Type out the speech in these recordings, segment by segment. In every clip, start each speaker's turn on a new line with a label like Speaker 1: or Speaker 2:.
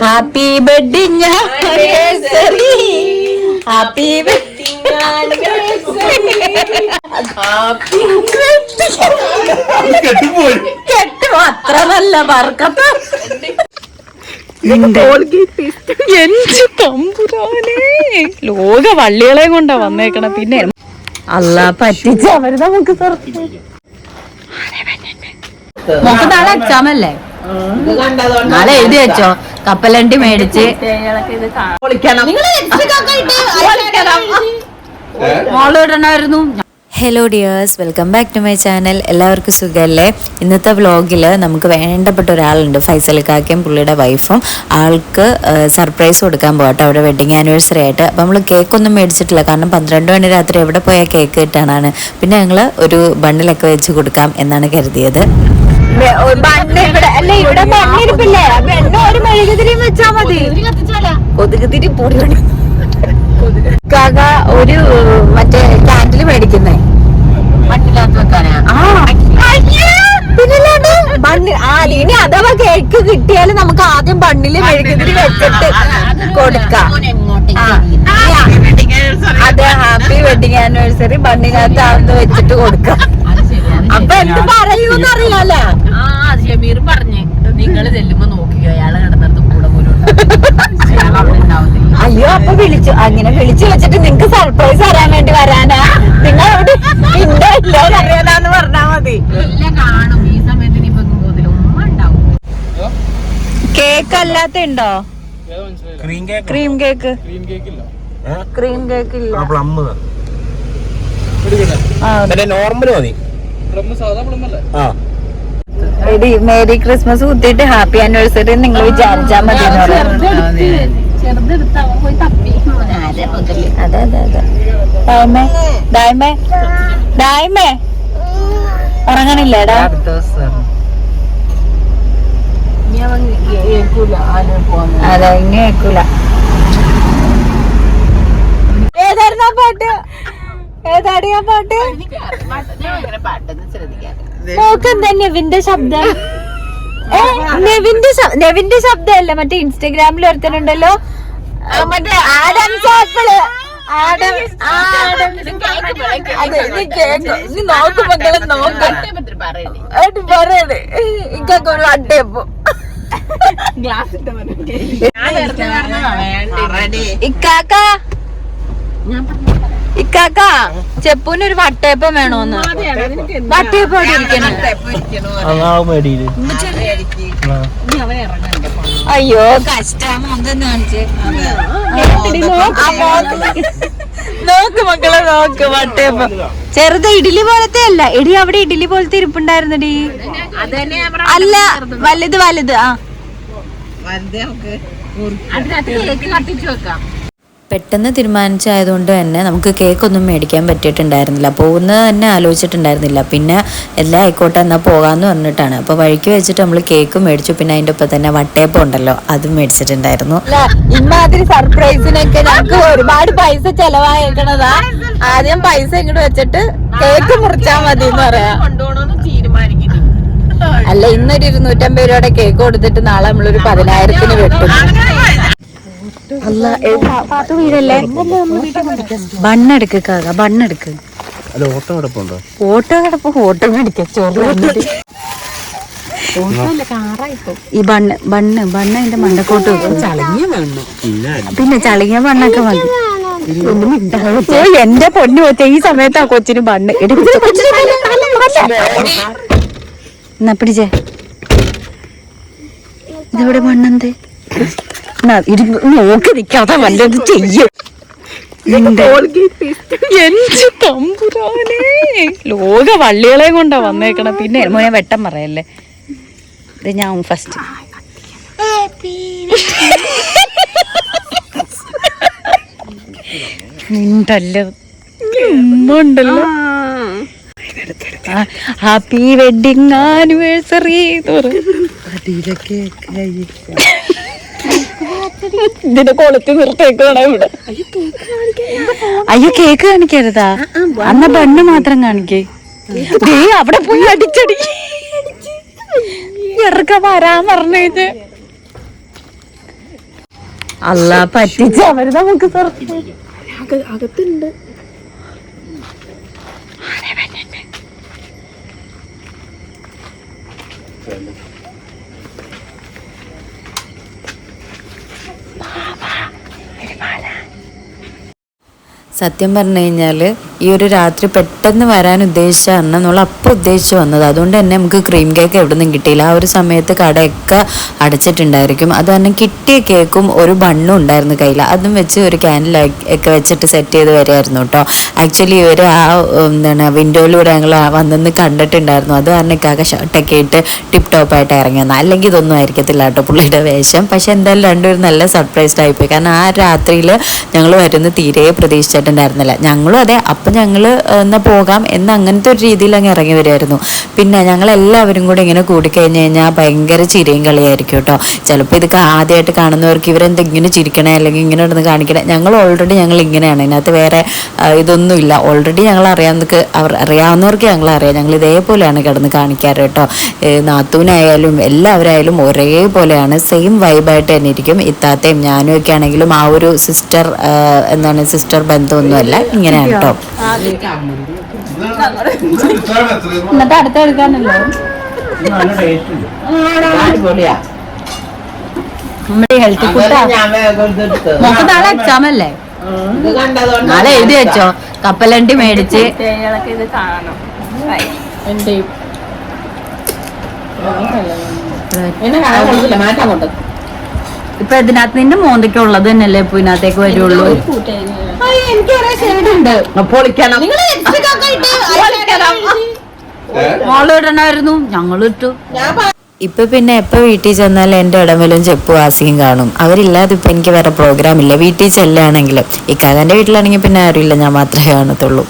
Speaker 1: Happy birthday happy wedding
Speaker 2: കെട്ടിപ്പോയി
Speaker 1: കെട്ടു അത്ര നല്ല വർക്കത്ത് എന്ത് തമ്പുരാനേ? ലോക വള്ളികളെ കൊണ്ടാ വന്നേക്കണ പിന്നെ അല്ല പറ്റിച്ച അവർ നമുക്ക് നാളെ എക്സാം അല്ലേ? നാളെ എഴുതി വെച്ചോ. കപ്പലണ്ടി മേടിച്ച്. മോൾ ഇടണമായിരുന്നു
Speaker 3: hello dears welcome back to my channel എല്ലാവർക്കും സുഖമല്ലേ ഇന്നത്തെ വ്ളോഗിൽ നമുക്ക് വേണ്ടപ്പെട്ട ഒരാളുണ്ട്. ഫൈസൽ കാക്കയും പുള്ളിയുടെ വൈഫും ആൾക്ക് സർപ്രൈസ് കൊടുക്കാൻ പോകട്ടെ അവിടെ വെഡിങ് ആനിവേഴ്സറി ആയിട്ട്. അപ്പം നമ്മൾ കേക്കൊന്നും മേടിച്ചിട്ടില്ല. കാരണം പന്ത്രണ്ട് മണി രാത്രി എവിടെ പോയാൽ കേക്ക് കിട്ടാനാണ്. പിന്നെ ഞങ്ങൾ ഒരു ബണ്ണിലൊക്കെ വെച്ച് കൊടുക്കാം എന്നാണ് കരുതിയത്.
Speaker 1: അല്ല ഇവിടെ മണ്ണിരിപ്പില്ലേ എണ്ണ ഒരു മെഴുകുതിരിയും വെച്ചാ മതി. കൊതുകുതിരി പൊടി കാക ഒരു മറ്റേ ക്യാൻഡിൽ മേടിക്കുന്നേ. ഇനി അഥവാ കേക്ക് കിട്ടിയാലും നമുക്ക് ആദ്യം ബണ്ണിൽ മെഴുകുതിരി വെച്ചിട്ട് കൊടുക്കാം. അതെ ഹാപ്പി വെഡിങ് ആനിവേഴ്സറി. ബണ്ണിനകത്ത് ആണെന്ന് വെച്ചിട്ട് കൊടുക്കാം. അപ്പൊ എന്ത് പറയൂന്ന് അറിയാലോ?
Speaker 4: ആ ഷമീർ പറഞ്ഞ് നിങ്ങൾ ചെല്ലുമ്പോ നോക്കിക്കോ അയാളെ കിടന്നിടത്ത് കൂടെ പോലും
Speaker 1: അയ്യോ അപ്പൊ വിളിച്ചു അങ്ങനെ വിളിച്ചു വെച്ചിട്ട് നിങ്ങക്ക് സർപ്രൈസ് തരാൻ വേണ്ടി വരാനാ? നിങ്ങൾ അവിടെ ഇല്ലോ അറിയാനാന്ന് പറഞ്ഞാ മതി.
Speaker 4: എല്ലാം കാണും. ഈ സമയത്ത് ഇപ്പൊ പോകത്തില്ല. ഉമ്മ ഉണ്ടാവും.
Speaker 1: കേക്ക് അല്ലാത്ത ഉണ്ടോ?
Speaker 2: Cream cake
Speaker 1: cream cake cream cake ഇല്ല.
Speaker 2: നോർമൽ മതി. ആ.
Speaker 1: എടി മേരി ക്രിസ്മസ് കുത്തിയിട്ട് ഹാപ്പി ആനിവേഴ്സറി നിങ്ങൾ വിചാരിച്ചാ മതി അതെ അതെ. അതെ ഡായ്മേ ഡായ്മേ ഡായ്മേ ഉറങ്ങണില്ലേടാ അതെ ഇനി കേൾക്കൂല ഏതായിരുന്നു പാട്ട്? ഏതാടി ആ പാട്ട്?
Speaker 4: ഞാൻ
Speaker 1: തന്നെ നെവിന്റെ ശബ്ദം? ഏ, നെവിന്റെ നെവിന്റെ ശബ്ദമല്ല മറ്റേ ഇൻസ്റ്റഗ്രാമിൽ ഒരുത്തനുണ്ടല്ലോ. മറ്റേ ആഡംസ് ആപ്പിൾ ആഡം ആഡം അതെ നീ കേക്ക് നീ നോക്കുമ്പോ നോക്കട്ടെ നോക്കാം.
Speaker 4: പറയണേ.
Speaker 1: ഇക്കൊക്കെ ഒരു അട്ടയപ്പോ
Speaker 4: ഗ്ലാസ് ഞാൻ പറഞ്ഞതാ വേണ്ടേ
Speaker 1: ഇക്കാക്ക ചെപ്പൂന് ഒരു വട്ടയപ്പം വേണോന്ന് വട്ടയപ്പം അവിടെ ഇരിക്കണേ
Speaker 2: മേടിയിൽ
Speaker 1: അയ്യോ കാണിച്ചേ. നോക്ക് മക്കളെ നോക്ക് വട്ടയപ്പം ചെറുത് ഇഡ്ഡലി പോലത്തെ അല്ല എടി അവിടെ ഇഡ്ഡലി പോലത്തെ ഇരിപ്പുണ്ടായിരുന്നടി അല്ല വലുത് വലുത് ആ വലുത് നമുക്ക്
Speaker 4: അതിനകത്ത് കേക്ക് കത്തിച്ചു വെക്കാം
Speaker 3: പെട്ടെന്ന് തീരുമാനിച്ചായതുകൊണ്ട് തന്നെ നമുക്ക് കേക്കൊന്നും മേടിക്കാൻ പറ്റിയിട്ടുണ്ടായിരുന്നില്ല. പോകുന്നത് തന്നെ ആലോചിച്ചിട്ടുണ്ടായിരുന്നില്ല. പിന്നെ എല്ലാം ആയിക്കോട്ടെ എന്നാൽ പോകാമെന്ന് പറഞ്ഞിട്ടാണ്. അപ്പോൾ വഴിക്ക് വെച്ചിട്ട് നമ്മൾ കേക്ക് മേടിച്ചു. പിന്നെ അതിന്റെ ഒപ്പം തന്നെ വട്ടയപ്പം ഉണ്ടല്ലോ അതും മേടിച്ചിട്ടുണ്ടായിരുന്നു.
Speaker 1: അല്ല ഇമാതിരി സർപ്രൈസിനൊക്കെ ഞങ്ങൾക്ക് ഒരുപാട് പൈസ ചെലവായേക്കണതാ. ആദ്യം പൈസ ഇങ്ങോട്ട് വെച്ചിട്ട് കേക്ക് മുറിച്ചാ മതി എന്ന് പറയാം അല്ല ഇന്നൊരു ഇരുന്നൂറ്റമ്പത് രൂപയുടെ കേക്ക് കൊടുത്തിട്ട് നാളെ നമ്മളൊരു പതിനായിരത്തിന് വെട്ടും. ബണ്ണെടുക്ക് കാക ബണ്ണെടുക്ക്.
Speaker 2: ഓട്ടം കിടപ്പുണ്ടോ
Speaker 1: ഓട്ടോ കിടപ്പ് ഓട്ടോ മേടിക്കാം ചോറ് ഈ ബണ്ണ് ബണ്ണ് ബണ്ണ് അതിന്റെ മണ്ടക്കോട്ട്
Speaker 2: പിന്നെ
Speaker 1: പിന്നെ ചളിങ്ങിയ ബണ്ണൊക്കെ മതി. എന്റെ പൊന്നു കൊച്ച ഈ സമയത്താ കൊച്ചിന് ബണ്ണ്. എന്നാ പിടിച്ചേ. ഇതെവിടെ ബണ്ണെന്തേ എന്നാ, ഇടി നോക്കി നിൽക്കാതെ വല്ലത് ചെയ്യും. എന്ത് തമ്പുരാനേ. ലോക വള്ളികളെ കൊണ്ടാ വന്നേക്കണ. പിന്നെ മോനെ വെട്ടം പറയല്ലേ? ഇത് ഞാൻ ഫസ്റ്റ് മിണ്ടല്ലോ? ഉണ്ടല്ലോ ഹാപ്പി വെഡിങ് ആനിവേഴ്സറി ഇതിന്റെ കൊളുത്തി നിർത്തേക്കാണ് ഇവിടെ. അയ്യോ കേക്ക് കാണിക്കരുതാ. അന്ന ബണ്ണ് മാത്രം കാണിക്കേ. ദേ അവിടെ പോയി അടിച്ചടി. ഇറക്ക വരാൻ പറഞ്ഞത് അല്ല പറ്റിച്ചവരുതാ അവർ നമുക്ക് അകത്തുണ്ട്.
Speaker 3: സത്യം പറഞ്ഞു കഴിഞ്ഞാൽ ഈ ഒരു രാത്രി പെട്ടെന്ന് വരാൻ ഉദ്ദേശിച്ചാണ് നമ്മൾ അപ്പം ഉദ്ദേശിച്ച് വന്നത്. അതുകൊണ്ട് തന്നെ നമുക്ക് ക്രീം കേക്ക് എവിടെ നിന്നും കിട്ടിയില്ല. ആ ഒരു സമയത്ത് കടയൊക്കെ അടച്ചിട്ടുണ്ടായിരിക്കും. അത് തന്നെ കിട്ടിയ കേക്കും ഒരു ബണ്ണും ഉണ്ടായിരുന്നു കയ്യിൽ അതും വെച്ച് ഒരു ക്യാനിൽ ഒക്കെ വെച്ചിട്ട് സെറ്റ് ചെയ്ത് വരികയായിരുന്നു കേട്ടോ. ആക്ച്വലി ഇവർ ആ എന്താണ് വിൻഡോയിലൂടെ ഞങ്ങൾ വന്നെന്ന് കണ്ടിട്ടുണ്ടായിരുന്നു. അത് കാരണം ഇക്കാകെ ഷർട്ടൊക്കെ ഇട്ട് ടിപ്പ് ടോപ്പായിട്ട് ഇറങ്ങി വന്നത് അല്ലെങ്കിൽ ഇതൊന്നും ആയിരിക്കത്തില്ല കേട്ടോ പുള്ളിയുടെ വേഷം. പക്ഷെ എന്തായാലും രണ്ടുപേരും നല്ല സർപ്രൈസ്ഡ് ആയിപ്പോയി കാരണം ആ രാത്രിയിൽ ഞങ്ങൾ വരുന്ന തീരെ പ്രതീക്ഷിച്ചിട്ടുണ്ടായിരുന്നില്ല. ഞങ്ങളും അതെ അപ്പം ഞങ്ങൾ എന്നാൽ പോകാം എന്ന് അങ്ങനത്തെ ഒരു രീതിയിൽ അങ്ങ് ഇറങ്ങി വരുമായിരുന്നു പിന്നെ ഞങ്ങൾ എല്ലാവരും കൂടെ ഇങ്ങനെ കൂടിക്കഴിഞ്ഞ് കഴിഞ്ഞാൽ ഭയങ്കര ചിരിയും കളിയായിരിക്കും കേട്ടോ. ചിലപ്പോൾ ഇത് ആദ്യമായിട്ട് കാണുന്നവർക്ക് ഇവരെന്തെങ്കിലും ചിരിക്കണേ അല്ലെങ്കിൽ ഇങ്ങനെ ഇടന്ന് കാണിക്കണേ. ഞങ്ങൾ ഓൾറെഡി ഞങ്ങൾ ഇങ്ങനെയാണ്. ഇതിനകത്ത് വേറെ ഇതൊന്നും ഇതൊന്നുമില്ല ഓൾറെഡി ഞങ്ങൾ അറിയാവുന്നവർക്ക് അവർ അറിയാവുന്നവർക്ക് ഞങ്ങൾ അറിയാം. ഞങ്ങൾ ഇതേപോലെയാണ് കിടന്ന് കാണിക്കാറ് കേട്ടോ. നാത്തൂനായാലും എല്ലാവരായാലും ഒരേപോലെയാണ്. സെയിം വൈബായിട്ട് തന്നെ ഇരിക്കും. ഇത്താത്തയും ഞാനും ഒക്കെ ആണെങ്കിലും ആ ഒരു സിസ്റ്റർ എന്താണ് സിസ്റ്റർ ബന്ധമൊന്നുമല്ല. ഇങ്ങനെയാണ് കേട്ടോ.
Speaker 1: എന്നിട്ട് അടുത്ത എടുക്കാനല്ലോ? Healthy food. നമുക്ക് നാളെ എക്സാം അല്ലേ? നാളെ എഴുതി വെച്ചോ. കപ്പലണ്ടി മേടിച്ച്. ഇപ്പൊ ഇതിനകത്ത് നിന്റെ മോന്തയ്ക്ക് ഉള്ളത് തന്നെയല്ലേ ഇപ്പൊ ഇതിനകത്തേക്ക് വരുള്ളൂ?
Speaker 4: പൊളിക്കണം.
Speaker 1: ഇട്ടു
Speaker 3: ഇപ്പൊ പിന്നെ എപ്പോ വീട്ടിൽ ചെന്നാൽ എന്റെ ഇടമലും ചെപ്പു ആസിയും കാണും. അവരില്ലാതെ ഇപ്പൊ എനിക്ക് വേറെ പ്രോഗ്രാം ഇല്ല. വീട്ടിൽ ചെല്ലാണെങ്കിലും. ഇക്കാകന്റെ വീട്ടിലാണെങ്കിൽ പിന്നെ ആരുമില്ല ഞാൻ മാത്രമേ കാണത്തുള്ളൂ.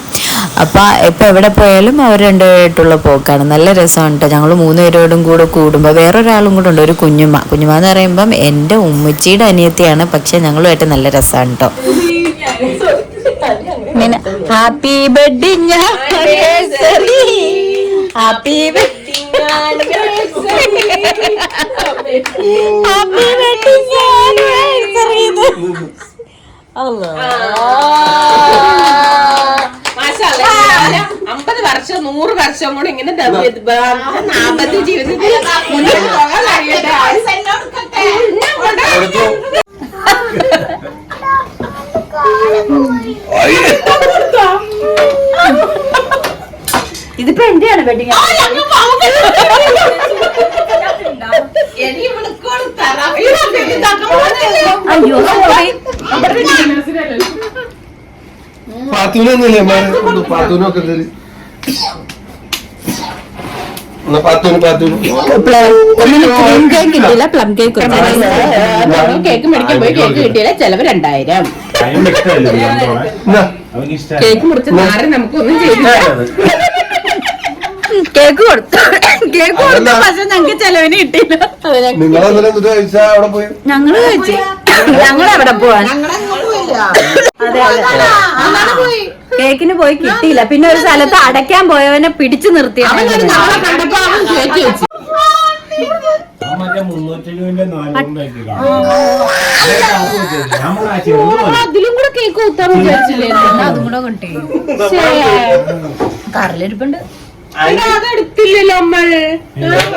Speaker 3: അപ്പൊ ഇപ്പൊ എവിടെ പോയാലും അവർ രണ്ടുപേരായിട്ടുള്ള പോക്കാണ്. നല്ല രസമുണ്ട് കേട്ടോ ഞങ്ങൾ മൂന്നുപേരോടും കൂടെ കൂടുമ്പോൾ വേറൊരാളും കൂടെ ഉണ്ട്. ഒരു കുഞ്ഞുമ്മ. കുഞ്ഞുമ്മ എന്ന് പറയുമ്പം എന്റെ ഉമ്മച്ചിയുടെ അനിയത്തിയാണ്. പക്ഷെ ഞങ്ങളുമായിട്ട് നല്ല രസമാണ് കേട്ടോ
Speaker 1: happy anniversary happy wedding happy wedding
Speaker 4: അമ്പത് വർഷം നൂറ് വർഷം കൂടെ ഇങ്ങനെ നാപ്പത്തി ജീവിതത്തിൽ മുന്നോട്ട് പോകാൻ കഴിയട്ടെ.
Speaker 1: ഇതിപ്പോ എന്റെയാണ് വെഡിങ്. അയ്യോ sorry.
Speaker 2: പാത്തൂനൊന്നുമില്ലേ പാത്തൂനൊക്കെ
Speaker 1: കിട്ടിയില്ല പ്ലം കേക്ക്
Speaker 4: കേക്ക് മേടിക്കാൻ പോയി കേക്ക് കിട്ടിയില്ല ചെലവ് രണ്ടായിരം. കേക്ക് മുറിച്ച് നാരെ നമുക്കൊന്നും ചെയ്തില്ല.
Speaker 1: കേക്ക് കൊടുത്തു. കേക്ക് കൊടുത്തു പക്ഷെ ഞങ്ങക്ക് ചെലവിന് കിട്ടിയില്ല.
Speaker 2: ഞങ്ങൾ കഴിച്ചു.
Speaker 1: ഞങ്ങൾ എവിടെ പോവാൻ അതെ അതെ. കേക്കിന് പോയി കിട്ടിയില്ല. പിന്നെ ഒരു സ്ഥലത്ത് അടയ്ക്കാൻ പോയവനെ പിടിച്ചു നിർത്തി.
Speaker 4: അതിലും കൂടെ കേക്ക് കുത്താൻ വിചാരിച്ചില്ലേ?
Speaker 1: അതും കൂടെ കൊണ്ടേ കറിലിരിപ്പുണ്ട്.
Speaker 4: അതെടുത്തില്ലല്ലോ നമ്മൾ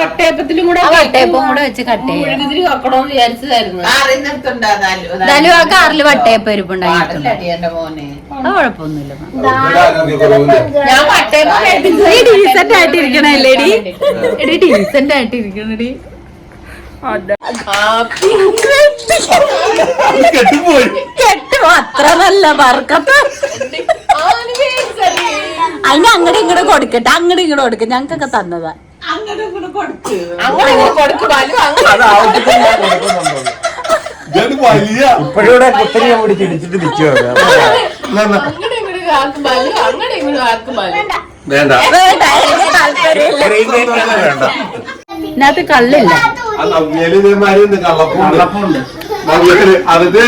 Speaker 4: വട്ടയപ്പത്തിലും കൂടെ
Speaker 1: വട്ടയപ്പം കൂടെ വെച്ച് കട്ട് ചെയ്യാം.
Speaker 4: ഇതിൽ വെക്കണോന്ന് വിചാരിച്ചതായിരുന്നു.
Speaker 1: ആ കാറിൽ വട്ടയപ്പം ഇരിപ്പുണ്ടായിരുന്നു അത് കുഴപ്പമൊന്നുമില്ല.
Speaker 4: ഞാൻ
Speaker 1: ഡീസന്റ് ആയിട്ടിരിക്കണല്ലേ ഡി എടി? ഡീസന്റ് ആയിട്ടിരിക്കണടി. അത്ര നല്ല വർക്കത്ത് അതിന് അങ്ങടെ ഇങ്ങോട്ട് കൊടുക്കട്ടെ അങ്ങടെ ഇങ്ങോട്ട് കൊടുക്ക. ഞങ്ങക്കൊക്കെ തന്നതാ
Speaker 2: വലിയ
Speaker 5: ഇപ്പോഴൂടെ കുത്തരി കൂടി ചിടിച്ചിട്ട് നിൽക്കുക
Speaker 2: വേണ്ട.
Speaker 1: വേണ്ട. ഇതിനകത്ത് കള്ളില്ല.
Speaker 2: ഉണ്ട്, കള്ളപ്പമുണ്ട്. നവ്യയിൽ അതിട്ട്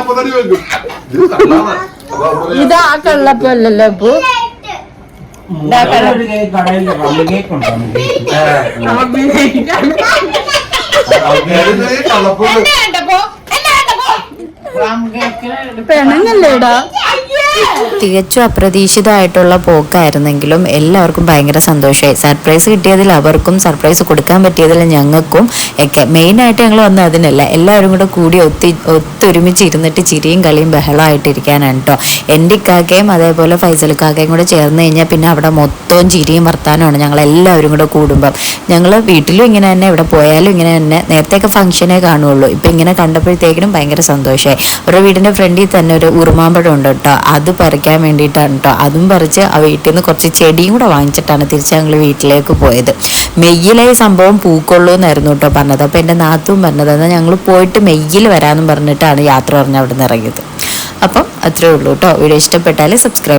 Speaker 2: അപ്പൊ തന്നെ വെക്കും. ഇത് കള്ളാണ്.
Speaker 1: ഇത് ആ കള്ളപ്പം അല്ലല്ലോ ഇപ്പൊ പെണങ്ങല്ലേടാ.
Speaker 3: തികച്ചും അപ്രതീക്ഷിതമായിട്ടുള്ള പോക്കായിരുന്നെങ്കിലും എല്ലാവർക്കും ഭയങ്കര സന്തോഷമായി. സർപ്രൈസ് കിട്ടിയതിൽ അവർക്കും സർപ്രൈസ് കൊടുക്കാൻ പറ്റിയതിൽ ഞങ്ങൾക്കും ഒക്കെ. മെയിനായിട്ട് ഞങ്ങൾ വന്നത് അതിനല്ല. എല്ലാവരും കൂടെ കൂടി ഒത്തി ഒത്തൊരുമിച്ച് ഇരുന്നിട്ട് ചിരിയും കളിയും ബഹളമായിട്ടിരിക്കാനാണ് കേട്ടോ എന്റെ ഇക്കാക്കയും അതേപോലെ ഫൈസൽ കാക്കയും കൂടെ ചേർന്ന് കഴിഞ്ഞാൽ പിന്നെ അവിടെ മൊത്തവും ചിരിയും വർത്താനമാണ് ഞങ്ങൾ എല്ലാവരും കൂടെ കൂടുമ്പം. ഞങ്ങൾ വീട്ടിലും ഇങ്ങനെ തന്നെ ഇവിടെ പോയാലും ഇങ്ങനെ തന്നെ. നേരത്തെയൊക്കെ ഫംഗ്ഷനേ കാണുള്ളൂ. ഇപ്പം ഇങ്ങനെ കണ്ടപ്പോഴത്തേക്കിനും ഭയങ്കര സന്തോഷമായി. ഓരോ വീടിന്റെ ഫ്രണ്ടിൽ തന്നെ ഒരു ഉറുമാമ്പഴം ഉണ്ട് കേട്ടോ അത് പറിക്കാൻ വേണ്ടിയിട്ടാണ് കേട്ടോ അതും പറിച്ച് ആ വീട്ടിൽ നിന്ന് കുറച്ച് ചെടിയും കൂടെ വാങ്ങിച്ചിട്ടാണ് തിരിച്ച് ഞങ്ങൾ വീട്ടിലേക്ക് പോയത്. മെയ്യിലെ സംഭവം പൂക്കൊള്ളൂ എന്നായിരുന്നു കേട്ടോ പറഞ്ഞത്. അപ്പോൾ എന്റെ നാത്തും പറഞ്ഞത് എന്നാൽ ഞങ്ങൾ പോയിട്ട് മെയ്യിൽ വരാമെന്നും പറഞ്ഞിട്ടാണ് യാത്ര പറഞ്ഞ് അവിടെ നിന്ന് ഇറങ്ങിയത്. അപ്പം അത്രേ ഉള്ളൂ കേട്ടോ വീഡിയോ ഇഷ്ടപ്പെട്ടാൽ സബ്സ്ക്രൈബ്